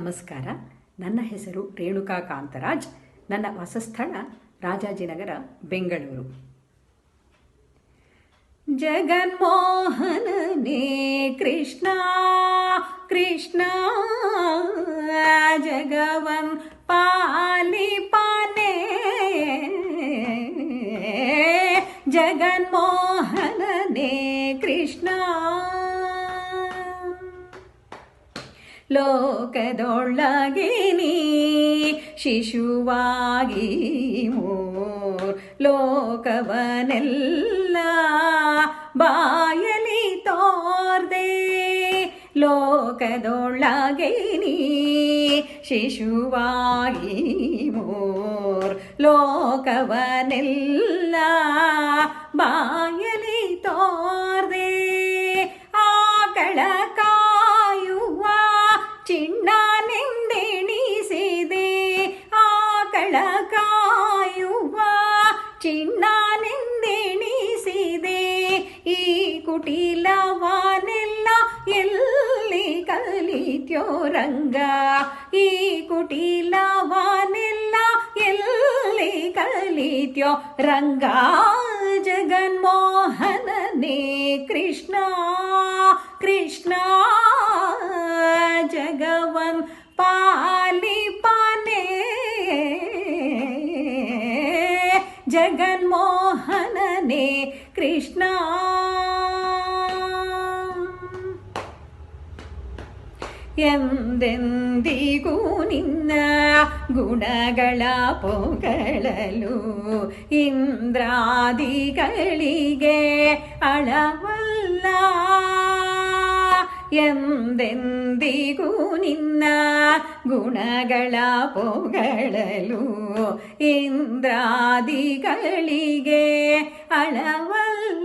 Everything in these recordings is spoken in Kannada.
ನಮಸ್ಕಾರ. ನನ್ನ ಹೆಸರು ರೇಣುಕಾ ಕಾಂತರಾಜ್. ನನ್ನ ವಾಸಸ್ಥಳ ರಾಜಾಜಿನಗರ, ಬೆಂಗಳೂರು. ಜಗನ್ಮೋಹನನೇ ಕೃಷ್ಣ ಕೃಷ್ಣ, ಜಗವನ್ ಪಾಲಿಪಾನೆ ಜಗನ್ಮೋಹನನೇ ಕೃಷ್ಣ. ಲೋಕದೊಳಗೆ ನೀ ಶಿಶುವಾಗಿ ಮೋರ್ ಲೋಕವನೆಲ್ಲ ಬಾಯಲಿ ತೋರ್ದೆ ಲೋಕದೊಳಗೆ ನೀ ಶಿಶುವಾಗಿ ಮೋರ್ ಲೋಕವನೆಲ್ಲ ಬಾಯಲಿ ಕುಟಿಲವನೆಲ್ಲ ಎಲ್ಲಿ ಕಲಿತ್ಯೋ ರಂಗ ಈ ಕುಟಿಲವನೆಲ್ಲ ಎಲ್ಲಿ ಕಲಿತ್ಯೋ ರಂಗ ಜಗನ್ಮೋಹನನೇ ಕೃಷ್ಣ ಕೃಷ್ಣ ಜಗವನ್ ಪಾಲಿಪಾನೆ ಜಗನ್ಮೋಹನನೇ ಕೃಷ್ಣ ಎಂದೆಂದಿಗೂ ನಿನ್ನ ಗುಣಗಳ ಪೊಗಳಲು ಇಂದ್ರಾದಿಗಳಿಗೆ ಅಳವಲ್ಲ. ಎಂದೆಂದಿಗೂ ನಿನ್ನ ಗುಣಗಳ ಪೊಗಳಲು ಇಂದ್ರಾದಿಗಳಿಗೆ ಅಳವಲ್ಲ.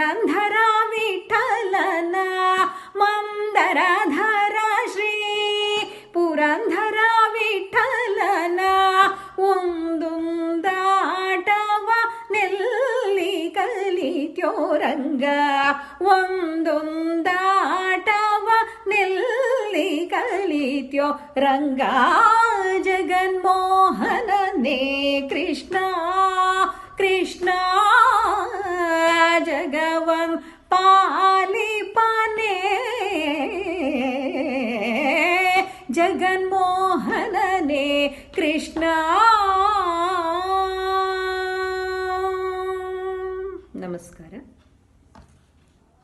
ಪುರಂಧರ ವಿಠಲನ ಮಂದರಧರ ಶ್ರೀ ಪುರಂಧರ ವಿಠಲನ ಒಂದೊಂದಾಟವ ನೆಲ್ಲಿ ಕಲಿತ್ಯೋ ರಂಗ ಒಂದೊಂದಾಟವ ನೆಲ್ಲಿ ಕಲಿತ್ಯೋ ರಂಗ ಜಗನ್ಮೋಹನನೇ ಕೃಷ್ಣ ಕೃಷ್ಣ पाली पने। जगन्मोहन ने कृष्णा। नमस्कार।